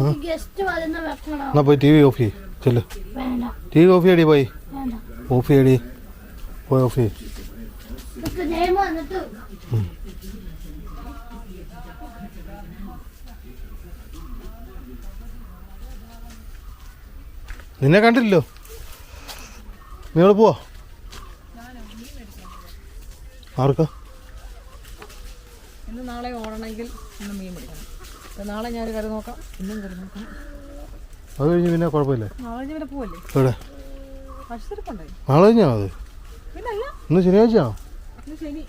എന്നാ പോയി T V of ചെയ്യ്. ചെല്ല്. ടി വി ഓഫ് ചെയ്യടി പോയി. ഓഫ് ചെയ്യടി. പോയി ഓഫ് ചെയ്യ്. നിന്നെ കണ്ടില്ലല്ലോ? നീ എവിടെ പോവാ? ആർക്കാ? ഇന്ന് നാളെ ഓടണമെങ്കിൽ ഇന്ന് മീൻ നാളെ ഞാൻ കറി നോക്കാം. ഇന്നും കറി നോക്കാം. അത് കഴിഞ്ഞ് പിന്നെ കുഴപ്പമില്ലേ. നാളെ പിന്നെ പോവല്ലേ? എവിടെ? നാളെ കഴിഞ്ഞാ അത് ഇന്ന് ശനിയാഴ്ചയാണോ ഇന്ന് ശനി.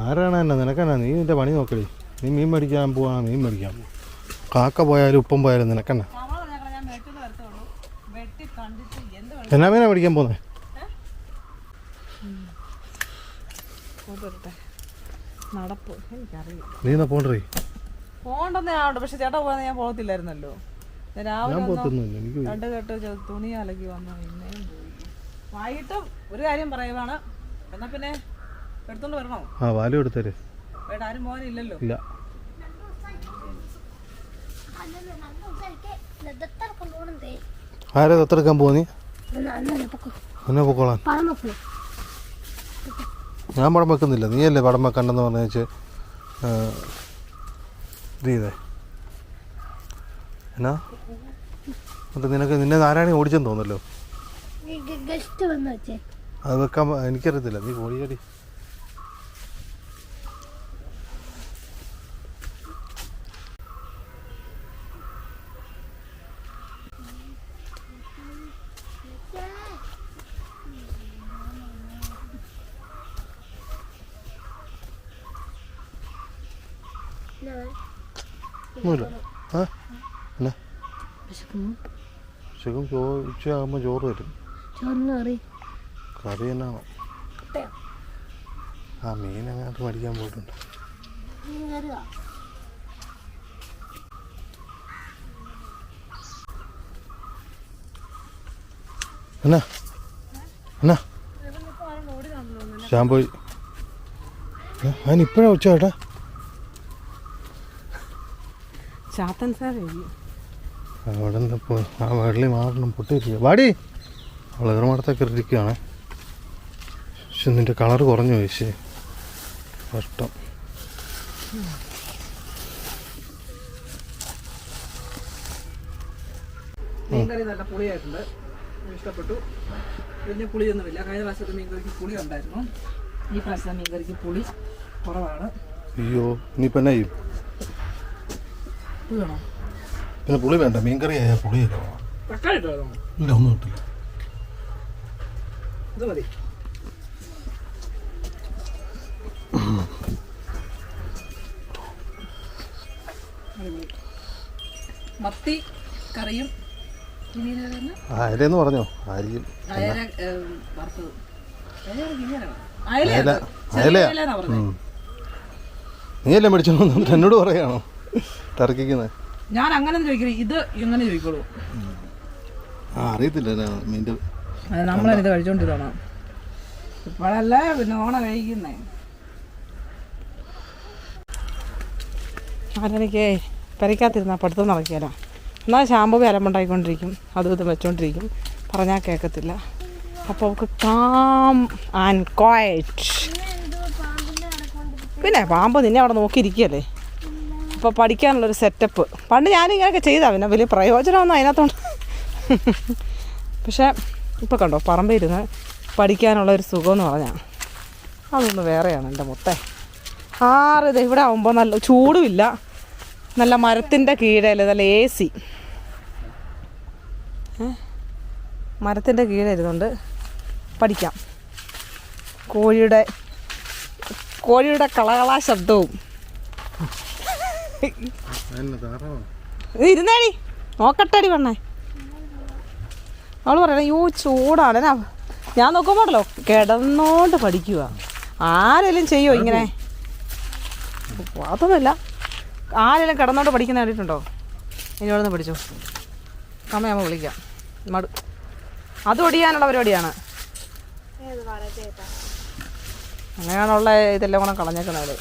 ആരാണ് എന്നെ? നിനക്കെന്നാ? നീ നിന്റെ പണി നോക്കടി. നീ മീൻ മേടിക്കാൻ പോവാ മീൻ മേടിക്കാൻ പോവാ. കാക്ക പോയാലും ഉപ്പം പോയാലും നിനക്കെന്നാ നമ്മളെ ഞങ്ങൾ ഞാൻ വെട്ടിൽ വരത്തുള്ളൂ വെട്ടി കണ്ടിട്ട് എന്ത് വേണം എന്നാ മീനാ പഠിക്കാൻ പോന്നെ? നടപ്പ്. എനിക്കറിയില്ല. നീ എന്നാ പോണ്ടേ ഞാൻ ഉണ്ട്. പക്ഷെ ചേട്ടാ പോകാൻ ഞാൻ പോകത്തില്ലായിരുന്നല്ലോ. ഞാൻ രാവിലെ ഞാൻ വന്നു? രണ്ട് കെട്ട് തുണി അലക്കി വന്നു. പിന്നെയും പോയി. വൈകിട്ടും ഒരു കാര്യം പറയുവാണ്. എന്നാ പിന്നെ എടുത്തോണ്ട് വരണോ? ആ വാലും എടുത്തര്. വേണ്ട ആരും പോകാനില്ലല്ലോ. ഇല്ല. കൊണ്ടുപോകണേ ആരാ ദത്തെടുക്കാൻ പോവാ നീ? അന്നെ പൊക്കോ എന്നെ പൊക്കോളാൻ. ഞാൻ പടം വെക്കുന്നില്ല. നീയല്ലേ പടം വെക്കണ്ടെന്ന് പറഞ്ഞു വെച്ച് ഇത് ചെയ്തേ. എന്നാ? എന്നിട്ട് നിനക്ക് നിന്നെ നാരായണി ഓടിച്ചെന്ന് തോന്നല്ലോ അത് വെക്കാൻ എനിക്കറിയത്തില്ല. നീ ഓടിയടി ഒന്നുമില്ല. ആ? എന്നാ? ഉച്ചക്കും ചോ ഉച്ചയാകുമ്പോൾ ചോറ് തരും കറി? എന്നാണോ ആ മീൻ അങ്ങോട്ട് മടിക്കാൻ പോയിട്ടുണ്ട്. എന്നാ? എന്നാ? ഞാൻ പോയി അതിന് ഇപ്പോഴാ ഉച്ച കേട്ടാ? ചാത്തൻ സാർ അവിടെ നിന്ന് ആ വെള്ളി മാറണം പൊട്ടിയിരിക്കുക. വാടി. അവൾ ഏറുമാടത്തൊക്കെ ഇരിക്കുകയാണ് പക്ഷെ നിന്റെ കളർ കുറഞ്ഞു പോയി ശേ കഷ്ടം മീൻകറി നല്ല പുളിയായിട്ടുണ്ട്. ഇഷ്ടപ്പെട്ടു. വലിയ പുളിയൊന്നുമില്ല. കഴിഞ്ഞ പ്രാവശ്യത്തെ മീൻകറിക്ക് പുളി ഉണ്ടായിരുന്നു. ഈ പ്രാവശ്യത്തെ മീൻകറിക്ക് പുളി കുറവാണ്. അയ്യോ ഇനിയിപ്പോൾ എന്നാ ചെയ്യും? പിന്നെ പുളി വേണ്ട മീൻകറി ആയാൽ പുളിയില്ല ഇട്ടോ ഇല്ല ഒന്നും കിട്ടില്ല ഇത് മതി. മത്തി കറിയും അയലെന്ന് പറഞ്ഞോ? ആയിരിക്കും അയല. നീയല്ലേ മേടിച്ചോളൂ എന്നോട് പറയാണോ? ടർക്കിക്കുന്നത് ഞാൻ അങ്ങനെ ചോദിക്കില്ല ഇത് എങ്ങനെ ചോദിക്കോളൂ. ആ അറിയത്തില്ല മീന്റെ നമ്മളത് കഴിച്ചോണ്ടിരുന്നോ ഇപ്പോഴല്ല പിന്നെ ഓണ കഴിക്കുന്നേ. ആരെനിക്ക് പെരയ്ക്കകത്തിരുന്ന പഠിത്തം നടക്കിയാലോ? എന്നാൽ ശാമ്പു അലമ്പുണ്ടായിക്കൊണ്ടിരിക്കും അതും ഇതും വെച്ചോണ്ടിരിക്കും. പറഞ്ഞാൽ കേൾക്കത്തില്ല അപ്പോൾ അവൾക്ക് കാം ആൻഡ് ക്വയറ്റ് പിന്നെ പാമ്പ് നിന്നെ അവിടെ നോക്കിയിരിക്കുകയല്ലേ? അപ്പോൾ പഠിക്കാനുള്ളൊരു സെറ്റപ്പ് പണ്ട് ഞാനിങ്ങനെയൊക്കെ ചെയ്താൽ പിന്നെ വലിയ പ്രയോജനമൊന്നും അതിനകത്തോണ്ട്. പക്ഷേ ഇപ്പോൾ കണ്ടോ പറമ്പിരുന്ന് പഠിക്കാനുള്ള ഒരു സുഖമെന്ന് പറഞ്ഞാൽ അതൊന്ന് വേറെയാണ് എന്റെ മുത്തേ. ആറ് ഇത് ഇവിടെ ആകുമ്പോൾ നല്ല ചൂടുമില്ല. നല്ല മരത്തിന്റെ കീഴേൽ നല്ല എ സി മരത്തിന്റെ കീഴിലിരുന്നുകൊണ്ട് പഠിക്കാം. കോഴിയുടെ കോഴിയുടെ കളകളാ ശബ്ദവും. ഇരുന്നേടി. നോക്കട്ടടി പെണ്ണേ. അവൾ പറയണ യോ ചൂടാണ്. ഞാൻ നോക്കുമ്പോണ്ടല്ലോ കിടന്നോണ്ട് പഠിക്കുക ആരെങ്കിലും ചെയ്യോ ഇങ്ങനെ? അതൊന്നുമില്ല ആരെങ്കിലും കിടന്നോണ്ട് പഠിക്കുന്ന കണ്ടിട്ടുണ്ടോ? ഇനി ഇവിടെ നിന്ന് പഠിച്ചോ അമ്മയമ്മ വിളിക്കാം. മടു. അത് ഒടിയാനുള്ള പരിപാടിയാണ്. അങ്ങനെയാണുള്ള ഇതെല്ലാം കൂടെ കളഞ്ഞേക്കുന്നത്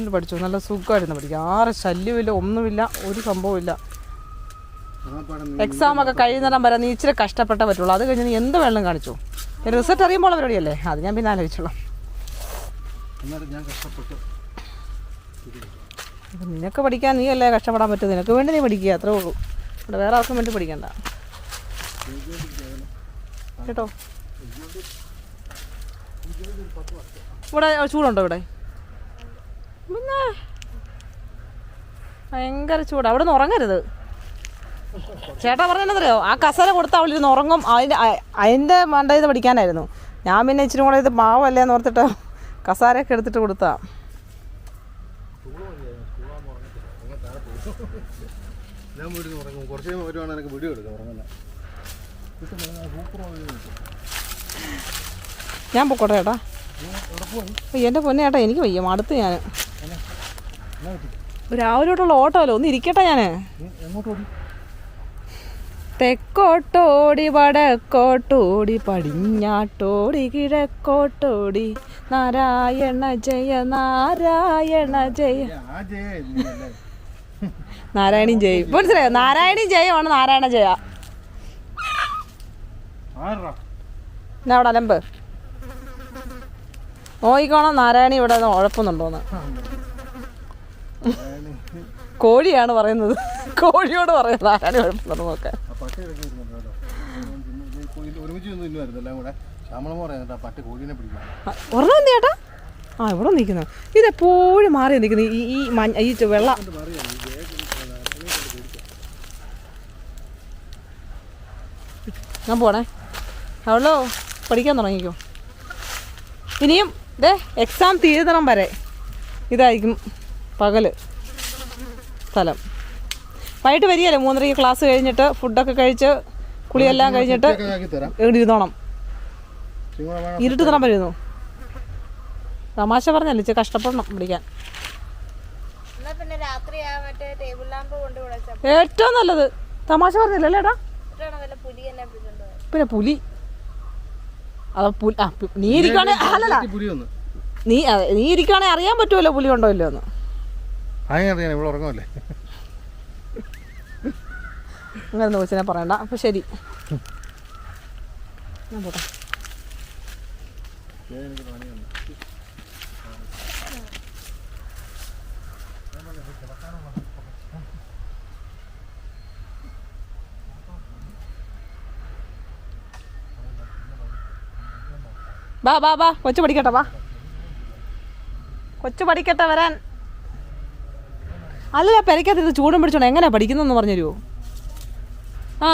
ഇത് പഠിച്ചു. നല്ല സുഖമായിരുന്നു പഠിക്കുക ആറ് ശല്യമില്ല ഒന്നുമില്ല ഒരു സംഭവമില്ല എക്സാം ഒക്കെ കഴിയുന്നിടം വരെ നീ ഇച്ചിരി കഷ്ടപ്പെട്ടേ പറ്റുള്ളൂ. അത് കഴിഞ്ഞ് നീ എന്ത് വേണം കാണിച്ചു. റിസൾട്ട് അറിയുമ്പോൾ പരിപാടിയല്ലേ അത് ഞാൻ പിന്നെ ആലോചിച്ചോളാം. നിനക്ക് പഠിക്കാൻ നീ അല്ലേ കഷ്ടപ്പെടാൻ പറ്റും. നിനക്ക് വേണ്ടി നീ പഠിക്കുക അത്രേ ഉള്ളൂ. ഇവിടെ വേറെ ആർക്കും വേണ്ടി പഠിക്കണ്ട. കേട്ടോ? ഇവിടെ ചൂടുണ്ടോ ഇവിടെ? പിന്നെ ഭയങ്കര ചൂട്. അവിടെ നിന്ന് ഉറങ്ങരുത്. ചേട്ടാ പറഞ്ഞോ ആ കസര കൊടുത്ത് അവളിരുന്ന് ഉറങ്ങും. അതിന്റെ അതിന്റെ മണ്ട ഇത് പഠിക്കാനായിരുന്നു ഞാൻ പിന്നെ ഇച്ചിരി കൂടെ ഇത് മാവല്ലേ എന്ന് ഓർത്തിട്ട് കസാരയൊക്കെ എടുത്തിട്ട് കൊടുത്താ. ഞാൻ നിന്ന് ഉറങ്ങും ഞാൻ പൊക്കോട്ടെ ചേട്ടാ. എന്റെ പൊന്നേട്ടാ എനിക്ക് വയ്യ. മടുത്ത് ഞാൻ രാവിലോട്ടുള്ള ഓട്ടമല്ലോ? ഒന്ന് ഇരിക്കട്ടെ ഞാൻ ഓടി തെക്കോട്ടോടി വടക്കോട്ടോടി പടിഞ്ഞാട്ടോടി കിഴക്കോട്ടോടി. നാരായണ ജയ നാരായണ ജയ. നാരായണി ജയ. മനസ്സിലായോ? നാരായണി ജയമാണ് നാരായണ ജയ. അവിടെ അലമ്പ്. നോക്കിക്കോണം നാരായണി ഇവിടെ ഉഴപ്പുന്നുണ്ടോന്ന് കോഴിയാണ് പറയുന്നത് കോഴിയോട് പറയുന്നത് നാരായണി ഉഴപ്പുന്നുണ്ടോ നോക്കാൻ ആ പട്ടി ഇറക്കി വരുന്നുണ്ട് കേട്ടോ ഇത് കോഴി- ഒരുമിച്ച് ഒന്നും ഇന്നുമായിരുന്നു എല്ലാം കൂടെ ശ്യാമളം പറയുന്നത്. കോഴിയോട് പറയുന്നത്. ആരാണ് പിടിക്കാൻ. നോക്കാൻ ഒരെണ്ണം ചേട്ടാ? ആ ഇവിടെ നിൽക്കുന്നു. ഇതെപ്പോഴും മാറി നിൽക്കുന്നു. ഈ ഈ മഞ്ഞ ഈ വെള്ള. ഞാൻ പോണേ. അവളോ പഠിക്കാൻ തുടങ്ങിക്കോ. ഇനിയും ഇതേ എക്സാം തീരുന്നണം വരെ. ഇതായിരിക്കും പകൽ. സ്ഥലം. വൈകിട്ട് വരികയല്ലേ? മൂന്നരയ്ക്ക് ക്ലാസ് കഴിഞ്ഞിട്ട് ഫുഡൊക്കെ കഴിച്ച് കുളിയെല്ലാം കഴിഞ്ഞിട്ട് ഇരുന്നോണം. ഇരുട്ട് തരാൻ പറ്റുന്നു തമാശ പറഞ്ഞല്ലേ? ഇച്ചിരി കഷ്ടപ്പെടണം പിടിക്കാൻ. എന്നാ പിന്നെ രാത്രി ആ ടേബിൾ ലാമ്പ് കൊണ്ട് വിളച്ച. ഏറ്റവും നല്ലത്. തമാശ പറഞ്ഞില്ലല്ലേ ഏട്ടാ പിന്നെ പുലി. അത് പുലി ആ നീ ഇരിക്കുകയാണെ അല്ലല്ല. നീ നീ ഇരിക്കുകയാണെങ്കിൽ അറിയാൻ പറ്റുമല്ലോ പുലി ഉണ്ടോ ഇല്ലയോ എന്ന് അങ്ങനെ അറിയാൻ ഇവിടെ ഉറങ്ങുമല്ലേ? അങ്ങനെ ചോദിച്ചാൽ പറയണ്ട. അപ്പൊ ശരി. ബാ ബാ ബാ. കൊച്ചു പഠിക്കട്ടെ വാ കൊച്ചു പഠിക്കട്ടെ വരാൻ. അല്ലല്ല പെരയ്ക്കകത്ത് ചൂടും പിടിച്ചോണം. എങ്ങനെയാ പഠിക്കുന്നതെന്ന് പറഞ്ഞുതരുമോ ആ.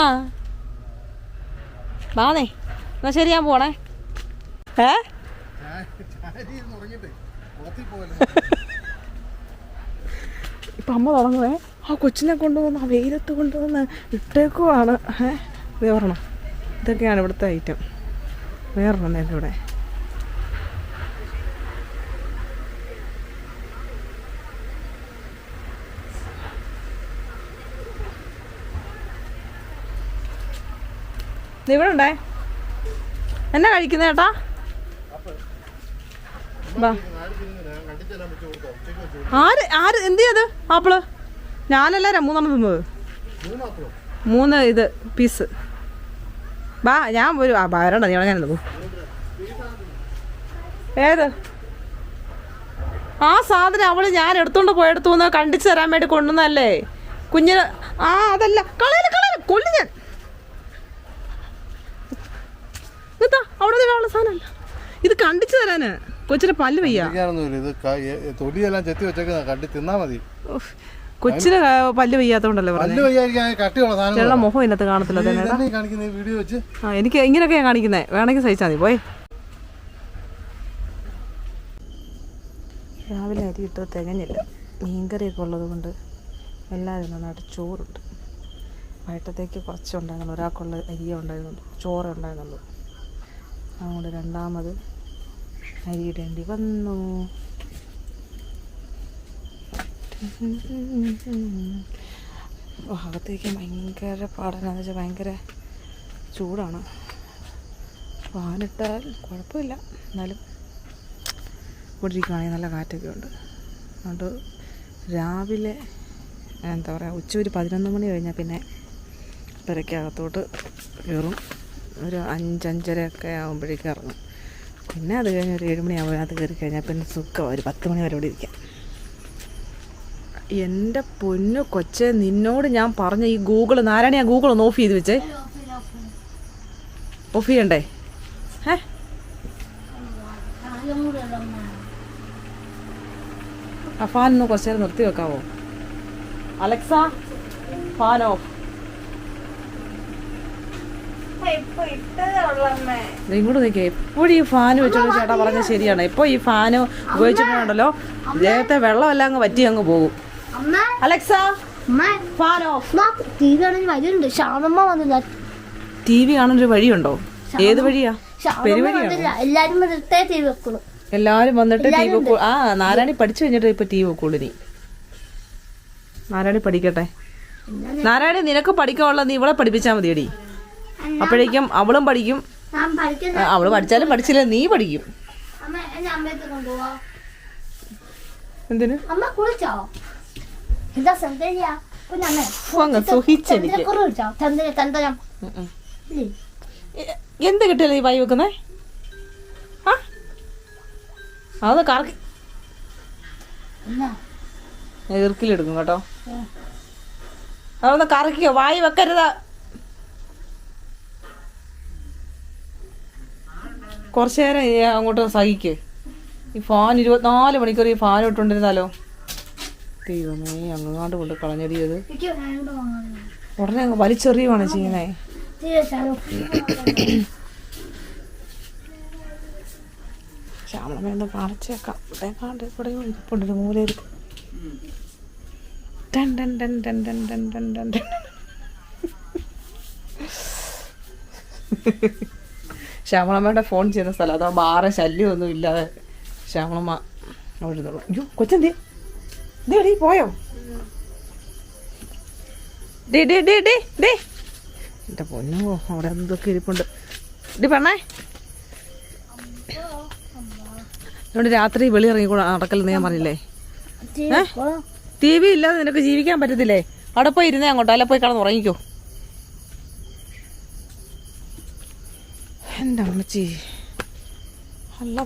വാന്നേ എന്നാ ശരി ഞാൻ പോണേ. ഇപ്പം അമ്മ തുടങ്ങുവേ. ആ കൊച്ചിനെ കൊണ്ടുവന്ന് ആ വെയിലത്ത് കൊണ്ടുവന്ന് ഇട്ടേക്കുവാണ്. ഏ? ഇത് ഇതൊക്കെയാണ് ഇവിടുത്തെ ഐറ്റം വേറൊരെണ്ണം എന്റെ ഇവിടെ. ഇത് ഇവിടെ ഉണ്ടേ. എന്നാ കഴിക്കുന്നേ ചേട്ടാ ആര് ആര് എന്ത് ചെയ്ത് ആപ്പിൾ. ഞാനല്ല മൂന്നെണ്ണം തിന്നത്. മൂന്ന് ഇത് പീസ്. ബാ ഞാൻ ഒരു ആ വരണ്ട നീ അങ്ങനെ പോ ഏത്? ആ സാധനം അവൾ ഞാൻ എടുത്തോണ്ട് പോയെടുത്തു കണ്ടിച്ച് തരാൻ വേണ്ടി കൊണ്ടുവന്നല്ലേ കുഞ്ഞിന് ആ അതല്ല. കളയല കളയൽ കൊല്ലു ഞാൻ. ഇതാ അവിടെ നിന്നുള്ള സാധനമല്ല ഇത് കണ്ടിച്ചു തരാന്. കൊച്ചിന് പല്ല് വയ്യ. ഇത് തൊലിയെല്ലാം ചെത്തി വെച്ചേക്കുന്ന കണ്ടി തിന്നാ മതി. കൊച്ചിന് പല്ല് വയ്യാത്തോണ്ടല്ലേ ചേട്ടാ മുഖം ഇതിനകത്ത് കാണത്തില്ല നീ അതേടാ ഇതന്നെ ഈ കാണിക്കുന്ന ഈ വീഡിയോ വെച്ച്. ആ എനിക്ക് ഇങ്ങനെയൊക്കെയാണ് കാണിക്കുന്നത് വേണമെങ്കിൽ സഹിച്ചാൽ മതി. പോയി. രാവിലെ അരി ഇട്ട് തികഞ്ഞില്ല. മീൻകറിയൊക്കെ ഉള്ളത് കൊണ്ട് എല്ലാവരും നന്നായിട്ട് ചോറുണ്ട്. വൈകിട്ടത്തേക്ക് കുറച്ച് ഉണ്ടായിരുന്നു ഒരാൾക്കുള്ള അരിയേ ഉണ്ടായിരുന്നുള്ളൂ. ചോറ് ഉണ്ടായിരുന്നുള്ളൂ. അതുകൊണ്ട് രണ്ടാമത് അരി ഇടേണ്ടി വന്നു. ഭാഗത്തേക്ക് ഭയങ്കര പാടാനാന്ന് വെച്ചാൽ ഭയങ്കര ചൂടാണ്. ഫാനിട്ടാൽ കുഴപ്പമില്ല. എന്നാലും ഇവിടെ നല്ല കാറ്റൊക്കെ ഉണ്ട്. അതുകൊണ്ട് രാവിലെ എന്താ പറയുക ഉച്ച ഒരു പതിനൊന്ന് മണി കഴിഞ്ഞാൽ പിന്നെ പെരയ്ക്കകത്തോട്ട് കയറും. ഒരു അഞ്ചഞ്ചരയൊക്കെ ആകുമ്പോഴേക്കും ഇറങ്ങും. പിന്നെ അത് കഴിഞ്ഞ് ഒരു ഏഴ് മണിയാകുമ്പോൾ അത് കയറി കഴിഞ്ഞാൽ പിന്നെ സുഖം. ഒരു പത്ത് മണി വരെ ഇവിടെ ഇരിക്കാം. എന്റെ പൊന്നു കൊച്ചേ നിന്നോട് ഞാൻ പറഞ്ഞ ഈ ഗൂഗിൾ നാരായണ ഗൂഗിൾ ഒന്ന് ഓഫ് ചെയ്ത് വെച്ചേ. ഓഫ് ചെയ്യണ്ടേ? ആ ഫാൻ ഒന്ന് കുറച്ചേരം നിർത്തി വെക്കാവോ? Alexa fan of. ഇങ്ങോട്ട് നിൽക്കുക എപ്പോഴും ഈ ഫാൻ വെച്ചോളൂ ചേട്ടാ പറഞ്ഞ ശരിയാണ്. ഇപ്പോൾ ഈ ഫാൻ ഉപയോഗിച്ചിട്ടുണ്ടല്ലോ? വെള്ളം വെള്ളമെല്ലാം അങ്ങ് വറ്റി അങ്ങ് പോകും. Alexa fan off T V ആണെങ്കിൽ വരുന്നുണ്ട് ശ്യാമമ്മ വന്നില്ല. ടി വി കാണാൻ ഒരു വഴിയുണ്ടോ? ഏത് വഴിയാ? എല്ലാരും വന്നിട്ടേ ടി വി വെക്കുള്ളൂ. എല്ലാരും വന്നിട്ട് ടി വി ആ നാരായണി പഠിച്ചു കഴിഞ്ഞിട്ട് ഇപ്പൊ ടി വി വെക്കുള്ളൂ നീ നാരായണി പഠിക്കട്ടെ. നാരായണി നിനക്ക് പഠിക്കാനുള്ള നീ ഇവളെ പഠിപ്പിച്ചാ മതിയടി. അപ്പോഴേക്കും അവളും പഠിക്കും. അവൾ പഠിച്ചാലും പഠിച്ചില്ല നീ പഠിക്കും. എന്ത് കിട്ടിയല്ലേ ഈ വായി വെക്കുന്നേ? അത് കറക്കി. എതിർക്കിലെടുക്കും കേട്ടോ. അതൊന്ന് കറക്കിയോ വായി വെക്കരുത്. കുറച്ച് നേരം അങ്ങോട്ട് സഹിക്ക്. ഈ ഫാൻ ഇരുപത്തിനാല് മണിക്കൂർ ഈ ഫാൻ ഇട്ടുകൊണ്ടിരുന്നാലോ? ദൈവമേ അങ്ങാണ്ട് കൊണ്ട് കളഞ്ഞടിയത് ഉടനെ അങ്ങ് വലിച്ചെറിയുവാണ് ചെയ്യുന്നേ. ശ്യാമളമ്മ ഒന്ന് കാണിച്ചേക്കാം. ഇവിടെ കാണ്ട് ഇവിടെ ഇരിപ്പുണ്ട് മൂലയിൽ. ടൻ ടൻ ടൻ ടൻ ടൻ ടൻ ടൻ ടൻ ടൻ. ശ്യാമളമ്മയുടെ ഫോൺ ചെയ്ത സ്ഥലം. അതോ ബാറ ശല്യമൊന്നും ഇല്ലാതെ ശ്യാമളമ്മ ഇരുന്നോളൂ. അയ്യോ കൊച്ചെന്തേ? ഡേ പോയോ? ഡേ ഡേ ഡേ ഡേ ഡേ എന്റെ പൊന്നോ അവിടെ എന്തൊക്കെ ഇരിപ്പുണ്ട്. ഡി പെണ്ണേ. അതുകൊണ്ട് രാത്രി വെളി ഇറങ്ങിക്കൂടാ നടക്കലെന്ന് ഞാൻ പറഞ്ഞില്ലേ? ടി വി ഇല്ലാതെ നിനക്ക് ജീവിക്കാൻ പറ്റത്തില്ലേ? അവിടെ പോയി ഇരുന്നേ അങ്ങോട്ട്. അല്ല പോയി കിടന്ന് ഉറങ്ങിക്കോ. എന്റെ അമ്മച്ചി. നല്ല